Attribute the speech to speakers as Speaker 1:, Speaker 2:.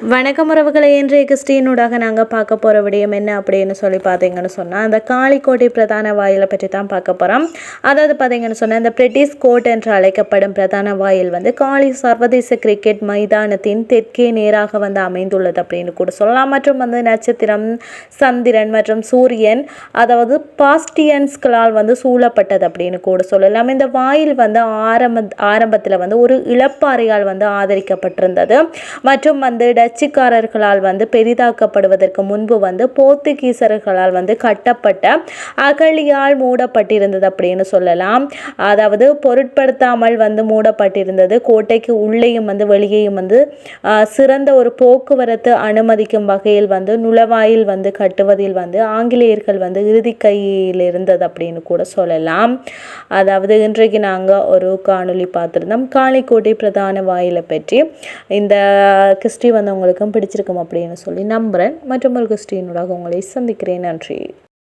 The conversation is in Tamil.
Speaker 1: வணக்கம் உறவுகளை இன்றைய கிறிஸ்டியனூடாக நாங்கள் பார்க்க போகிற விடயம் என்ன அப்படின்னு சொல்லி பார்த்தீங்கன்னு சொன்னால் அந்த காளிக்கோட்டை பிரதான வாயிலை பற்றி தான் பார்க்க போகிறோம் அதாவது பார்த்தீங்கன்னு சொன்னால் இந்த பிரிட்டிஷ் கோட் என்று அழைக்கப்படும் பிரதான வாயில் வந்து காளி சர்வதேச கிரிக்கெட் மைதானத்தின் தெற்கே நேராக வந்து அமைந்துள்ளது அப்படின்னு கூட சொல்லலாம். மற்றும் வந்து நட்சத்திரம் சந்திரன் மற்றும் சூரியன் அதாவது பாஸ்டியன்ஸ்களால் வந்து சூழப்பட்டது அப்படின்னு கூட சொல்லலாம். இந்த வாயில் வந்து ஆரம்ப ஆரம்பத்தில் வந்து ஒரு இளப்பாறையால் வந்து ஆதரிக்கப்பட்டிருந்தது. மற்றும் வந்து டச்சுக்காரர்களால் வந்து பெரிதாக்கப்படுவதற்கு முன்பு வந்து போர்த்துகீசர்களால் வந்து கட்டப்பட்ட அகழியால் மூடப்பட்டிருந்தது அப்படின்னு சொல்லலாம். அதாவது பொருட்படுத்தாமல் வந்து மூடப்பட்டிருந்தது. கோட்டைக்கு உள்ளேயும் வந்து வெளியேயும் வந்து சிறந்த ஒரு போக்குவரத்து அனுமதிக்கும் வகையில் வந்து நுழவாயில் வந்து கட்டுவதில் வந்து ஆங்கிலேயர்கள் வந்து இறுதி கையில் இருந்தது அப்படின்னு கூட சொல்லலாம். அதாவது இன்றைக்கு நாங்கள் ஒரு காணொலி பார்த்துருந்தோம். காளிக்கோட்டை பிரதான வாயிலை பற்றி. இந்த கிறிஸ்டி வந்து உங்களுக்கும் பிடிச்சிருக்கும் அப்படின்னு சொல்லி நம்புகிறேன் மற்றும் ஒரு கிறிஸ்டியனோட உங்களை சந்திக்கிறேன். நன்றி.